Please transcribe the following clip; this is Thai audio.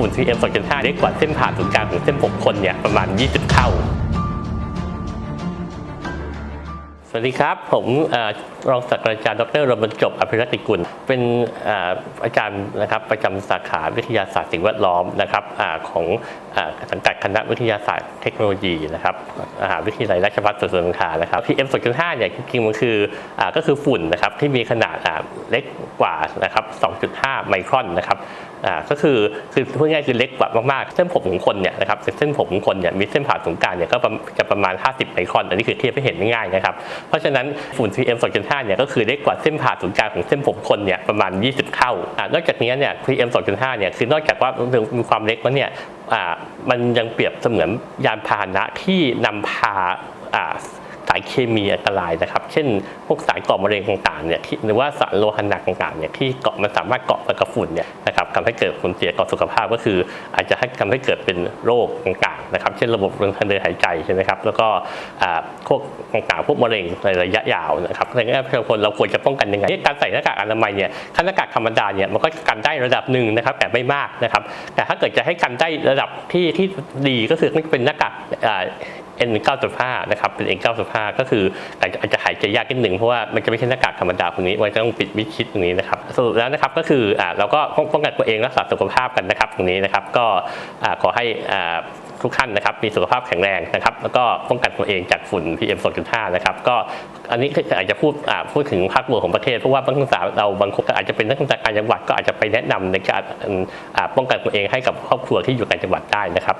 ฝุ่น PM 2.5 เล็กกว่าเส้นผ่าศูนย์กลางของเส้นผมคนเนี่ยประมาณ 20 เท่า สวัสดีครับ ผมอรองศาสตราจารย์ดรรบรรจบอภิรัติกุล เป็นเอ่อาจารย์นะครับประจำสาขาวิทยาศาสตร์สิ่งแวดล้อมนะครับอของอสังกัดคณะวิทยาศาสตร์เทคโนโลยีนะครับมหาวิทยาลัยราชภัฏสวนสงขลานะครับ PM 2.5เนี่ยจริงๆมันคืออก็คือฝุ่นนะครับที่มีขนาดเล็กกว่านะครับ 2.5 ไมครอนนะครับ อ่าก็คือคือพูดง่ายคือเล็กกว่ามากๆ เส้นผมของคนเนี่ยนะครับเส้นผมของคนเนี่ยมีเส้นผ่าศูนย์กลางเนี่ยก็จะประมาณ 50ไมครอน อันนี้คือเทียบให้เห็นง่ายๆนะครับ เพราะฉะนั้นฝุ่น PM 2.5เนี่ยก็คือเล็กกว่าเส้นผ่าศูนย์กลางของเส้นผมคนเนี่ยประมาณ 20 เท่าอ่านอกจากนี้เนี่ย PM 2.5เนี่ยคือนอกจากว่ามีความเล็กแล้วเนี่ยอ่ามันยังเปรียบเสมือนยานพาหนะที่นำพาอ่า สารเคมีอันตรายนะครับ เช่น พวกสารก่อมะเร็งต่างๆเนี่ยหรือว่าสารโลหะหนักต่างๆเนี่ยที่เกาะมันสามารถเกาะไปกับฝุ่นเนี่ยนะครับทำให้เกิดผลเสียต่อสุขภาพก็คือ อาจจะให้ทำให้เกิดเป็นโรคต่างๆนะครับ เช่นระบบทางเดินหายใจใช่ไหมครับแล้วก็พวกต่างๆพวกมะเร็งในระยะยาวนะครับดังนั้นประชาชนเราควรจะป้องกันยังไงการใส่หน้ากากอนามัยเนี่ยถ้าหน้ากากธรรมดาเนี่ยมันก็กันได้ระดับหนึ่งนะครับแต่ไม่มากนะครับ แต่ถ้าเกิดจะให้กันได้ระดับที่ที่ดีก็คือต้องเป็นหน้ากาก N95 นะครับเป็น N95 ก็คืออาจจะหายใจยากนิดหนึ่งเพราะว่ามันจะไม่ใช่หน้ากากธรรมดาตรงนี้มันจะต้องปิดมิดชิดตรงนี้นะครับสรุปแล้วนะครับก็คืออ่าเราก็ป้องกันตัวเองรักษาสุขภาพกันนะครับตรงนี้นะครับก็อ่าขอให้อ่าทุกท่านนะครับมีสุขภาพแข็งแรงนะครับแล้วก็ป้องกันตัวเองจากฝุ่น PM 2.5 นะครับก็อันนี้คืออาจจะพูดพูดถึงภาครวมของประเทศเพราะว่าบางศึกษาเราบางคนก็อาจจะเป็นนักศึกษาการจังหวัดก็อาจจะไปแนะนำในการป้องกันตัวเองให้กับครอบครัวที่อยู่ต่างจังหวัดได้นะครับ